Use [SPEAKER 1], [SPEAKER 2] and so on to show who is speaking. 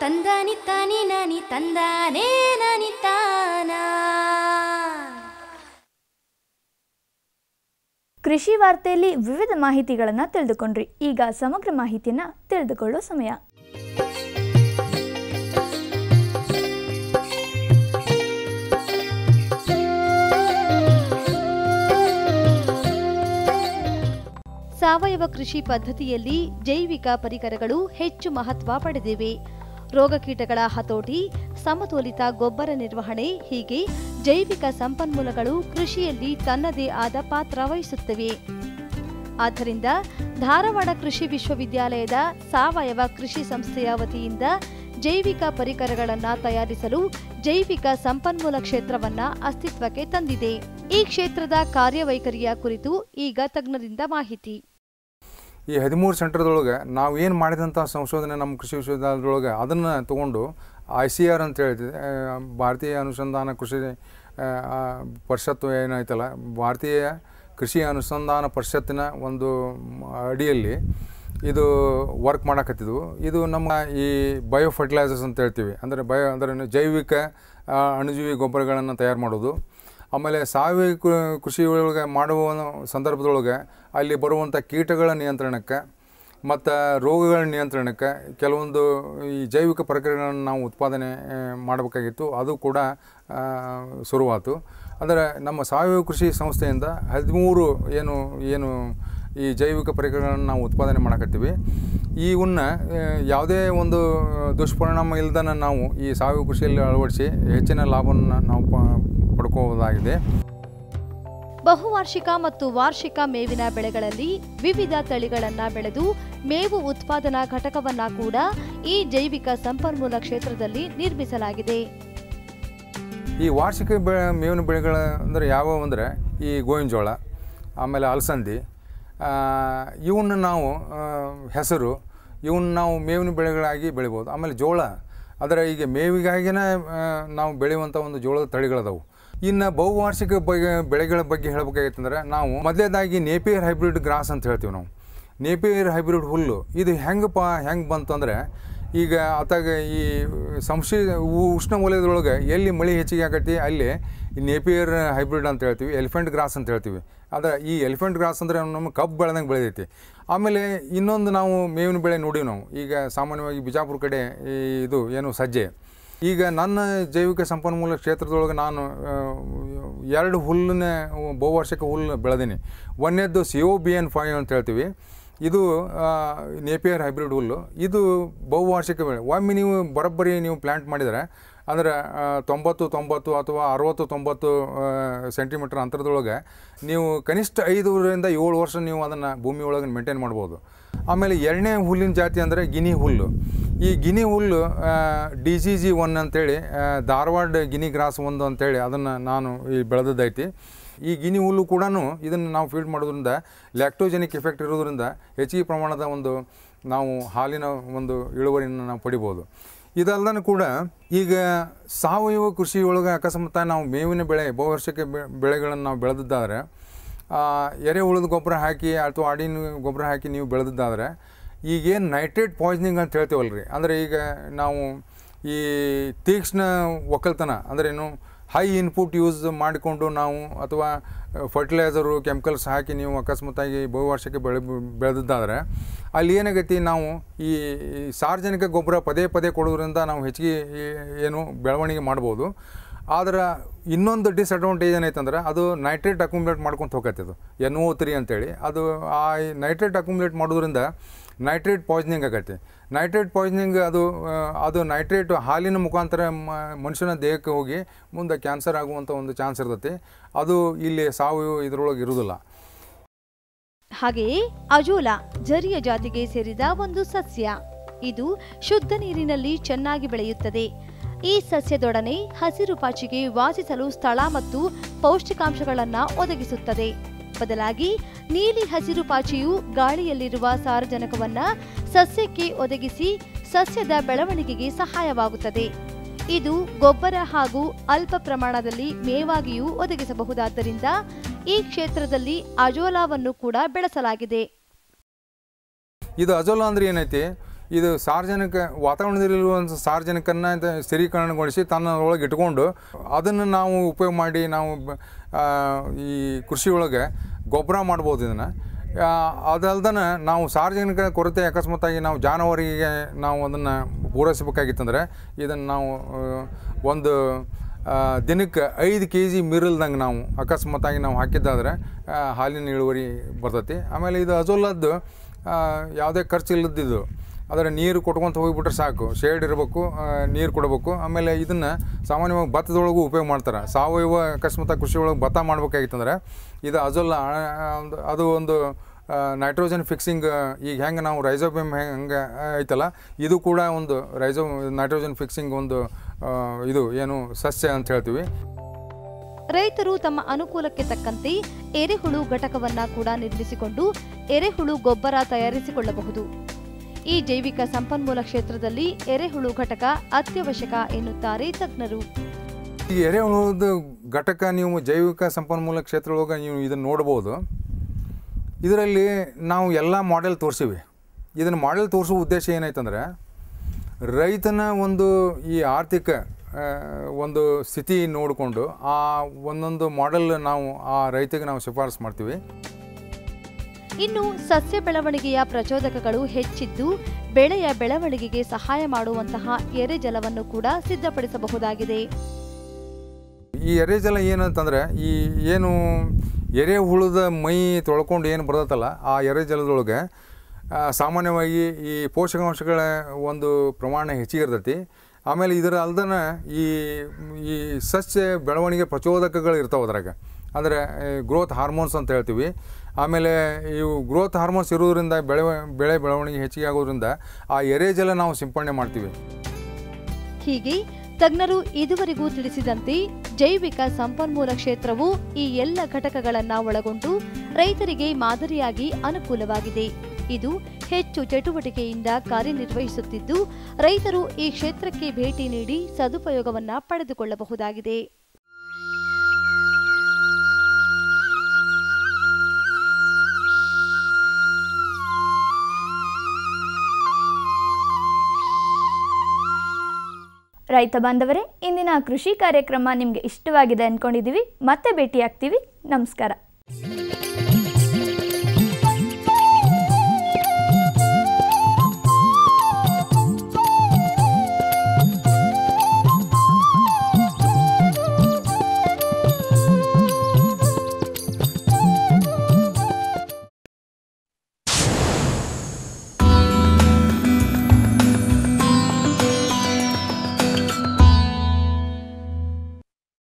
[SPEAKER 1] ತಂದಾನಿ ತಾನಿ ನಾನಿ ತಂದಾನೇ ನಾನಿ ತಾನ.
[SPEAKER 2] ಕೃಷಿ ವಾರ್ತೆಯಲ್ಲಿ ವಿವಿಧ ಮಾಹಿತಿಗಳನ್ನು ತಿಳಿದುಕೊಂಡ್ರಿ. ಈಗ ಸಮಗ್ರ ಮಾಹಿತಿಯನ್ನು ತಿಳಿದುಕೊಳ್ಳೋ ಸಮಯ.
[SPEAKER 3] ಸಾವಯವ ಕೃಷಿ ಪದ್ಧತಿಯಲ್ಲಿ ಜೈವಿಕ ಪರಿಕರಗಳು ಹೆಚ್ಚು ಮಹತ್ವ ಪಡೆದಿವೆ. ರೋಗ ಕೀಟಗಳ ಹತೋಟಿ, ಸಮತೋಲಿತ ಗೊಬ್ಬರ ನಿರ್ವಹಣೆ ಹೀಗೆ ಜೈವಿಕ ಸಂಪನ್ಮೂಲಗಳು ಕೃಷಿಯಲ್ಲಿ ತನ್ನದೇ ಆದ ಪಾತ್ರ ವಹಿಸುತ್ತವೆ. ಆದ್ದರಿಂದ ಧಾರವಾಡ ಕೃಷಿ ವಿಶ್ವವಿದ್ಯಾಲಯದ ಸಾವಯವ ಕೃಷಿ ಸಂಸ್ಥೆಯ ವತಿಯಿಂದ ಜೈವಿಕ ಪರಿಕರಗಳನ್ನು ತಯಾರಿಸಲು ಜೈವಿಕ ಸಂಪನ್ಮೂಲ ಕ್ಷೇತ್ರವನ್ನ ಅಸ್ತಿತ್ವಕ್ಕೆ ತಂದಿದೆ. ಈ ಕ್ಷೇತ್ರದ ಕಾರ್ಯವೈಖರಿಯ ಕುರಿತು ಈಗ ತಜ್ಞರಿಂದ ಮಾಹಿತಿ.
[SPEAKER 4] ಈ ಹದಿಮೂರು ಸೆಂಟರ್ದೊಳಗೆ ನಾವು ಏನು ಮಾಡಿದಂಥ ಸಂಶೋಧನೆ ನಮ್ಮ ಕೃಷಿ ವಿಶ್ವವಿದ್ಯಾಲಯದೊಳಗೆ ಅದನ್ನು ತೊಗೊಂಡು ಐ ಸಿ ಆರ್ ಅಂತ ಹೇಳ್ತಿದೆ ಭಾರತೀಯ ಅನುಸಂಧಾನ ಕೃಷಿ ಪರಿಷತ್ತು ಏನಾಯ್ತಲ್ಲ, ಭಾರತೀಯ ಕೃಷಿ ಅನುಸಂಧಾನ ಪರಿಷತ್ತಿನ ಒಂದು ಅಡಿಯಲ್ಲಿ ಇದು ವರ್ಕ್ ಮಾಡಕತ್ತಿದ್ವು. ಇದು ನಮ್ಮ ಈ ಬಯೋ ಫರ್ಟಿಲೈಸರ್ಸ್ ಅಂತ ಹೇಳ್ತೀವಿ. ಅಂದರೆ ಬಯೋ, ಅಂದರೆ ಜೈವಿಕ ಅಣುಜೀವಿ ಗೊಬ್ಬರಗಳನ್ನು ತಯಾರು ಮಾಡೋದು. ಆಮೇಲೆ ಸಾವಯವ ಕೃಷಿ ಒಳಗೆ ಮಾಡುವ ಸಂದರ್ಭದೊಳಗೆ ಅಲ್ಲಿ ಬರುವಂಥ ಕೀಟಗಳ ನಿಯಂತ್ರಣಕ್ಕೆ ಮತ್ತು ರೋಗಗಳ ನಿಯಂತ್ರಣಕ್ಕೆ ಕೆಲವೊಂದು ಈ ಜೈವಿಕ ಪ್ರಕ್ರಿಯೆಗಳನ್ನು ನಾವು ಉತ್ಪಾದನೆ ಮಾಡಬೇಕಾಗಿತ್ತು. ಅದು ಕೂಡ ಆ, ಶುರುವಾತು. ಅಂದರೆ ನಮ್ಮ ಸಾವಯವ ಕೃಷಿ ಸಂಸ್ಥೆಯಿಂದ ಹದಿಮೂರು ಏನು ಏನು ಈ ಜೈವಿಕ ಪರಿಕರಗಳನ್ನು ನಾವು ಉತ್ಪಾದನೆ ಮಾಡಕತ್ತೀವಿ. ಆ, ಯಾವುದೇ ಒಂದು ದುಷ್ಪರಿಣಾಮ ಇಲ್ದನ ನಾವು ಈ ಸಾವಯವ ಕೃಷಿಯಲ್ಲಿ ಅಳವಡಿಸಿ ಹೆಚ್ಚಿನ ಲಾಭವನ್ನು ನಾವು ಪಡ್ಕೋಬೋದಾಗಿದೆ
[SPEAKER 3] ಬಹುವಾರ್ಷಿಕ ಮತ್ತು ವಾರ್ಷಿಕ ಮೇವಿನ ಬೆಳೆಗಳಲ್ಲಿ ವಿವಿಧ ತಳಿಗಳನ್ನು ಬೆಳೆದು ಮೇವು ಉತ್ಪಾದನಾ ಘಟಕವನ್ನ ಕೂಡ ಈ ಜೈವಿಕ ಸಂಪನ್ಮೂಲ ಕ್ಷೇತ್ರದಲ್ಲಿ ನಿರ್ಮಿಸಲಾಗಿದೆ.
[SPEAKER 4] ಈ ವಾರ್ಷಿಕ ಮೇವಿನ ಬೆಳೆಗಳ ಅಂದರೆ ಯಾವುವು ಅಂದರೆ ಈ ಗೋವಿನ ಜೋಳ ಆಮೇಲೆ ಅಲಸಂದಿ ಇವನ್ನ ನಾವು ಹೆಸರು ಇವನ್ನ ನಾವು ಮೇವಿನ ಬೆಳೆಗಳಾಗಿ ಬೆಳಿಬೋದು. ಆಮೇಲೆ ಜೋಳ ಅದರ ಈಗ ಮೇವಿಗಾಗಿನೇ ನಾವು ಬೆಳೆಯುವಂಥ ಒಂದು ಜೋಳದ ತಳಿಗಳದಾವು. ಇನ್ನು ಬಹುವಾರ್ಷಿಕ ಬಗ್ಗೆ ಬೆಳೆಗಳ ಬಗ್ಗೆ ಹೇಳ್ಬೇಕಾಗಿತ್ತಂದ್ರೆ ನಾವು ಮೊದಲೇದಾಗಿ ನೇಪಿಯರ್ ಹೈಬ್ರಿಡ್ ಗ್ರಾಸ್ ಅಂತ ಹೇಳ್ತೀವಿ ನಾವು. ನೇಪಿಯರ್ ಹೈಬ್ರಿಡ್ ಹುಲ್ಲು, ಇದು ಹೆಂಗಪ್ಪ ಹೆಂಗೆ ಬಂತು ಅಂದರೆ ಈಗ ಅತ್ತಾಗ ಈ ಸಂಶಿ ಉಷ್ಣ ಎಲ್ಲಿ ಮಳೆ ಹೆಚ್ಚಿಗೆ ಆಗೈತಿ ಅಲ್ಲಿ ನೇಪಿಯರ್ ಹೈಬ್ರಿಡ್ ಅಂತ ಹೇಳ್ತೀವಿ, ಎಲಿಫೆಂಟ್ ಗ್ರಾಸ್ ಅಂತ ಹೇಳ್ತೀವಿ. ಆದರೆ ಈ ಎಲಿಫೆಂಟ್ ಗ್ರಾಸ್ ಅಂದರೆ ನಮ್ಮ ಕಬ್ಬು ಬೆಳೆದಂಗೆ ಬೆಳೆದೈತಿ. ಆಮೇಲೆ ಇನ್ನೊಂದು ನಾವು ಮೇವಿನ ಬೆಳೆ ನೋಡೀವಿ ನಾವು. ಈಗ ಸಾಮಾನ್ಯವಾಗಿ ಬಿಜಾಪುರ ಕಡೆ ಇದು ಏನು ಸಜ್ಜೆ. ಈಗ ನನ್ನ ಜೈವಿಕ ಸಂಪನ್ಮೂಲ ಕ್ಷೇತ್ರದೊಳಗೆ ನಾನು ಎರಡು ಹುಲ್ಲನ್ನೇ, ಬಹುವಾರ್ಷಿಕ ಹುಲ್ಲು ಬೆಳೆದೀನಿ. ಒಂದನೇದ್ದು C O B N five ಅಂತ ಹೇಳ್ತೀವಿ. ಇದು ನೇಪಿಯರ್ ಹೈಬ್ರಿಡ್ ಹುಲ್ಲು. ಇದು ಬಹುವಾರ್ಷಿಕ ಬೆಳೆ. ಒಮ್ಮೆ ನೀವು ಬರೋಬ್ಬರಿ ನೀವು ಪ್ಲ್ಯಾಂಟ್ ಮಾಡಿದರೆ, ಅಂದರೆ ತೊಂಬತ್ತು ತೊಂಬತ್ತು ಅಥವಾ ಅರವತ್ತು, ತೊಂಬತ್ತು ಸೆಂಟಿಮೀಟ್ರ್ ಅಂತರದೊಳಗೆ ನೀವು ಕನಿಷ್ಠ ಐದರಿಂದ ಏಳು ವರ್ಷ ನೀವು ಅದನ್ನು ಭೂಮಿಯೊಳಗೆ ಮೇಂಟೈನ್ ಮಾಡ್ಬೋದು. ಆಮೇಲೆ ಎರಡನೇ ಹುಲ್ಲಿನ ಜಾತಿ ಅಂದರೆ ಗಿನಿ ಹುಲ್ಲು. ಈ ಗಿನಿ ಹುಲ್ಲು ಡಿ ಜಿ ಜಿ ಒನ್ ಅಂತೇಳಿ ಧಾರವಾಡ ಗಿನಿ ಗ್ರಾಸ್ ಒಂದು ಅಂತೇಳಿ ಅದನ್ನು ನಾನು ಈ ಬೆಳೆದದ್ದೈತಿ. ಈ ಗಿನಿ ಹುಲ್ಲು ಕೂಡ ಇದನ್ನು ನಾವು ಫೀಡ್ ಮಾಡೋದ್ರಿಂದ ಲ್ಯಾಕ್ಟೋಜೆನಿಕ್ ಎಫೆಕ್ಟ್ ಇರೋದ್ರಿಂದ ಹೆಚ್ಚಿಗೆ ಪ್ರಮಾಣದ ಒಂದು ನಾವು ಹಾಲಿನ ಒಂದು ಇಳುವರಿಯನ್ನು ನಾವು ಪಡಿಬೋದು. ಇದಲ್ಲದೂ ಕೂಡ ಈಗ ಸಾವಯವ ಕೃಷಿಯೊಳಗೆ ಅಕಸ್ಮಾತ್ ನಾವು ಮೇವಿನ ಬೆಳೆ, ಬಹುವರ್ಷಕ್ಕೆ ಬೆಳೆಗಳನ್ನು ನಾವು ಬೆಳೆದಿದ್ದಾದರೆ ಎರೆಹುಳದ ಗೊಬ್ಬರ ಹಾಕಿ ಅಥವಾ ಆಡಿನ ಗೊಬ್ಬರ ಹಾಕಿ ನೀವು ಬೆಳೆದಿದ್ದಾದ್ರೆ ಈಗೇನು ನೈಟ್ರೇಟ್ ಪಾಯ್ಸನಿಂಗ್ ಅಂತ ಹೇಳ್ತೀವಲ್ಲ ರೀ ಅಂದರೆ ಈಗ ನಾವು ಈ ತೀಕ್ಷ್ಣ ಒಕ್ಕಲ್ತನ ಅಂದ್ರೇನು ಹೈ ಇನ್ಪುಟ್ ಯೂಸ್ ಮಾಡಿಕೊಂಡು ನಾವು ಅಥವಾ ಫರ್ಟಿಲೈಸರು ಕೆಮಿಕಲ್ಸ್ ಹಾಕಿ ನೀವು ಅಕಸ್ಮಾತಾಗಿ ಬಹುವಾರ್ಷಿಕ ಬೆಳೆ, ಬೆಳೆದಿದ್ದಾದರೆ ಅಲ್ಲಿ ಏನಾಗೈತಿ ನಾವು ಈ ಸಾರ್ವಜನಿಕ ಗೊಬ್ಬರ ಪದೇ ಪದೇ ಕೊಡೋದ್ರಿಂದ ನಾವು ಹೆಚ್ಚಿಗೆ ಏನು ಬೆಳವಣಿಗೆ ಮಾಡ್ಬೋದು. ಆದ್ರೆ ಇನ್ನೊಂದು ಡಿಸ್ಅಡ್ವಾಂಟೇಜ್ ಏನೈತಂದ್ರೆ ಅದು ನೈಟ್ರೇಟ್ ಅಕ್ಯುಮುಲೇಟ್ ಹೋಗತ್ತೆ ಅದು ಎನ್ ಓ ತ್ರೀ ಅಂತೇಳಿ. ಅದು ಆ ನೈಟ್ರೇಟ್ ಅಕ್ಯುಮುಲೇಟ್ ಮಾಡೋದ್ರಿಂದ ನೈಟ್ರೇಟ್ ಪಾಯ್ಸನಿಂಗ್ ಆಗತ್ತೆ ನೈಟ್ರೇಟ್ ಪಾಯ್ಸನಿಂಗ್ ಅದು ಅದು ನೈಟ್ರೇಟ್ ಹಾಲಿನ ಮುಖಾಂತರ ಮನುಷ್ಯನ ದೇಹಕ್ಕೆ ಹೋಗಿ ಮುಂದೆ ಕ್ಯಾನ್ಸರ್ ಆಗುವಂಥ ಒಂದು ಚಾನ್ಸ್ ಇರ್ತೈತಿ. ಅದು ಇಲ್ಲಿ ಸಾವು ಇದರೊಳಗೆ ಇರುವುದಿಲ್ಲ
[SPEAKER 3] ಹಾಗೆಯೇ ಅಜೋಲಾ ಜರಿಯ ಜಾತಿಗೆ ಸೇರಿದ ಒಂದು ಸಸ್ಯ. ಇದು ಶುದ್ಧ ನೀರಿನಲ್ಲಿ ಚೆನ್ನಾಗಿ ಬೆಳೆಯುತ್ತದೆ. ಈ ಸಸ್ಯದೊಡನೆ ಹಸಿರು ಪಾಚಿಗೆ ವಾಸಿಸಲು ಸ್ಥಳ ಮತ್ತು ಪೌಷ್ಟಿಕಾಂಶಗಳನ್ನು ಒದಗಿಸುತ್ತದೆ. ಬದಲಾಗಿ ನೀಲಿ ಹಸಿರು ಪಾಚಿಯು ಗಾಳಿಯಲ್ಲಿರುವ ಸಾರಜನಕವನ್ನ ಸಸ್ಯಕ್ಕೆ ಒದಗಿಸಿ ಸಸ್ಯದ ಬೆಳವಣಿಗೆಗೆ ಸಹಾಯವಾಗುತ್ತದೆ. ಇದು ಗೊಬ್ಬರ ಹಾಗೂ ಅಲ್ಪ ಪ್ರಮಾಣದಲ್ಲಿ ಮೇವಾಗಿಯೂ ಒದಗಿಸಬಹುದಾದ್ದರಿಂದ ಈ ಕ್ಷೇತ್ರದಲ್ಲಿ ಅಜೋಲಾವನ್ನು ಕೂಡ ಬೆಳೆಸಲಾಗಿದೆ.
[SPEAKER 4] ಇದು ಅಜೋಲಾ ಅಂದ್ರೆ ಏನೈತಿ? ಇದು ಸಾರ್ವಜನಿಕ ವಾತಾವರಣದಲ್ಲಿರುವ ಸಾರ್ವಜನಿಕನ್ನ ಸ್ಥಿರೀಕರಣಗೊಳಿಸಿ ತನ್ನ ಒಳಗೆ ಇಟ್ಕೊಂಡು ಅದನ್ನು ನಾವು ಉಪಯೋಗ ಮಾಡಿ ನಾವು ಈ ಕೃಷಿ ಗೊಬ್ಬರ ಮಾಡ್ಬೋದು ಇದನ್ನು. ಅದಲ್ದನ ನಾವು ಸಾರ್ವಜನಿಕ ಕೊರತೆ ಅಕಸ್ಮಾತಾಗಿ ನಾವು ಜಾನುವಾರಿಗೆ ನಾವು ಅದನ್ನು ಪೂರೈಸಬೇಕಾಗಿತ್ತಂದ್ರೆ ಇದನ್ನು ನಾವು ಒಂದು ದಿನಕ್ಕೆ ಐದು ಕೆ ಜಿ ಮೀರಿಲ್ದಂಗೆ ನಾವು ಅಕಸ್ಮಾತಾಗಿ ನಾವು ಹಾಕಿದ್ದಾದ್ರೆ ಹಾಲಿನ ಇಳುವರಿ ಬರ್ತೈತಿ. ಆಮೇಲೆ ಇದು ಅಜೋಲದ್ದು ಯಾವುದೇ ಖರ್ಚು ಇಲ್ಲದಿದ್ದು ಅದರ ನೀರು ಕೊಟ್ಕೊಂತ ಹೋಗಿಬಿಟ್ರೆ ಸಾಕು ಶೇಡ್ ಇರಬೇಕು ನೀರು ಕೊಡಬೇಕು. ಆಮೇಲೆ ಇದನ್ನು ಸಾಮಾನ್ಯವಾಗಿ ಭತ್ತದೊಳಗೂ ಉಪಯೋಗ ಮಾಡ್ತಾರೆ. ಸಾವಯವ ಅಕಸ್ಮಾತ್ ಕೃಷಿ ಒಳಗೆ ಭತ್ತ ಮಾಡ್ಬೇಕಾಗಿತ್ತಂದ್ರೆ ಇದು ಅಜೋಲ್ಲ ಅದು ಒಂದು ನೈಟ್ರೋಜನ್ ಫಿಕ್ಸಿಂಗ್ ಈಗ ಹೆಂಗೆ ನಾವು ರೈಸೋಬಿಯಮ್ ಹೆಂಗೆ ಐತಲ್ಲ, ಇದು ಕೂಡ ಒಂದು ರೈಸೋ ನೈಟ್ರೋಜನ್ ಫಿಕ್ಸಿಂಗ್ ಒಂದು ಇದು ಏನು ಸಸ್ಯ ಅಂತ ಹೇಳ್ತೀವಿ.
[SPEAKER 3] ರೈತರು ತಮ್ಮ ಅನುಕೂಲಕ್ಕೆ ತಕ್ಕಂತೆ ಎರೆಹುಳು ಘಟಕವನ್ನ ಕೂಡ ನಿರ್ಮಿಸಿಕೊಂಡು ಎರೆಹುಳು ಗೊಬ್ಬರ ತಯಾರಿಸಿಕೊಳ್ಳಬಹುದು. ಈ ಜೈವಿಕ ಸಂಪನ್ಮೂಲ ಕ್ಷೇತ್ರದಲ್ಲಿ ಎರೆಹುಳು ಘಟಕ ಅತ್ಯವಶ್ಯಕ ಎನ್ನುತ್ತಾರೆ ತಜ್ಞರು.
[SPEAKER 4] ಈ ಎರೆಹುಳದ ಘಟಕ ನೀವು ಜೈವಿಕ ಸಂಪನ್ಮೂಲ ಕ್ಷೇತ್ರ ಒಳಗೆ ನೀವು ಇದನ್ನು ನೋಡ್ಬೋದು. ಇದರಲ್ಲಿ ನಾವು ಎಲ್ಲ ಮಾಡೆಲ್ ತೋರಿಸಿವಿ. ಇದನ್ನು ಮಾಡೆಲ್ ತೋರಿಸುವ ಉದ್ದೇಶ ಏನಾಯ್ತಂದ್ರೆ ರೈತನ ಒಂದು ಈ ಆರ್ಥಿಕ ಒಂದು ಸ್ಥಿತಿ ನೋಡಿಕೊಂಡು ಆ ಒಂದೊಂದು ಮಾಡೆಲ್ ನಾವು ಆ ರೈತಿಗೆ ನಾವು ಶಿಫಾರಸು ಮಾಡ್ತೀವಿ.
[SPEAKER 3] ಇನ್ನು ಸಸ್ಯ ಬೆಳವಣಿಗೆಯ ಪ್ರಚೋದಕಗಳು ಹೆಚ್ಚಿದ್ದು, ಬೆಳೆಯ ಬೆಳವಣಿಗೆಗೆ ಸಹಾಯ ಮಾಡುವಂತಹ ಎರೆಜಲವನ್ನು ಕೂಡ ಸಿದ್ಧಪಡಿಸಬಹುದಾಗಿದೆ.
[SPEAKER 4] ಈ ಎರೆಜಲ ಏನಂತಂದರೆ, ಈ ಏನು ಎರೆಹುಳದ ಮೈ ತೊಳ್ಕೊಂಡು ಏನು ಬರ್ತೈತಲ್ಲ ಆ ಎರೆಜಲದೊಳಗೆ ಸಾಮಾನ್ಯವಾಗಿ ಈ ಪೋಷಕಾಂಶಗಳ ಒಂದು ಪ್ರಮಾಣ ಹೆಚ್ಚಿಗೆ ಇರ್ತೈತಿ. ಆಮೇಲೆ ಇದರ ಅಲ್ದನ ಈ ಈ ಸಸ್ಯ ಬೆಳವಣಿಗೆ ಪ್ರಚೋದಕಗಳು ಇರ್ತಾವೆ ಅದ್ರಾಗ. ಅಂದರೆ ಗ್ರೋತ್ ಹಾರ್ಮೋನ್ಸ್ ಅಂತ ಹೇಳ್ತೀವಿ. ಆಮೇಲೆ ಇವು ಗ್ರೋತ್ ಹಾರ್ಮೋನ್ಸ್ ಇರೋದ್ರಿಂದ ಬೆಳೆ ಬೆಳೆ ಬೆಳವಣಿಗೆ ಹೆಚ್ಚಿಗೆ ಆಗೋದ್ರಿಂದ ಆ ಎರೆಜಲ ನಾವು ಸಿಂಪಡಣೆ ಮಾಡ್ತೀವಿ.
[SPEAKER 3] ಹೀಗೆ ತಜ್ಞರು ಇದುವರೆಗೂ ತಿಳಿಸಿದಂತೆ ಜೈವಿಕ ಸಂಪನ್ಮೂಲ ಕ್ಷೇತ್ರವು ಈ ಎಲ್ಲ ಘಟಕಗಳನ್ನು ಒಳಗೊಂಡು ರೈತರಿಗೆ ಮಾದರಿಯಾಗಿ ಅನುಕೂಲವಾಗಿದೆ. ಇದು ಹೆಚ್ಚು ಚಟುವಟಿಕೆಯಿಂದ ಕಾರ್ಯನಿರ್ವಹಿಸುತ್ತಿದ್ದು ರೈತರು ಈ ಕ್ಷೇತ್ರಕ್ಕೆ ಭೇಟಿ ನೀಡಿ ಸದುಪಯೋಗವನ್ನು ಪಡೆದುಕೊಳ್ಳಬಹುದಾಗಿದೆ.
[SPEAKER 2] ರೈತ ಬಾಂಧವರೇ ಇಂದಿನ ಕೃಷಿ ಕಾರ್ಯಕ್ರಮ ನಿಮಗೆ ಇಷ್ಟವಾಗಿದೆ ಅಂದ್ಕೊಂಡಿದ್ದೀವಿ ಮತ್ತೆ ಭೇಟಿಯಾಗ್ತೀವಿ. ನಮಸ್ಕಾರ.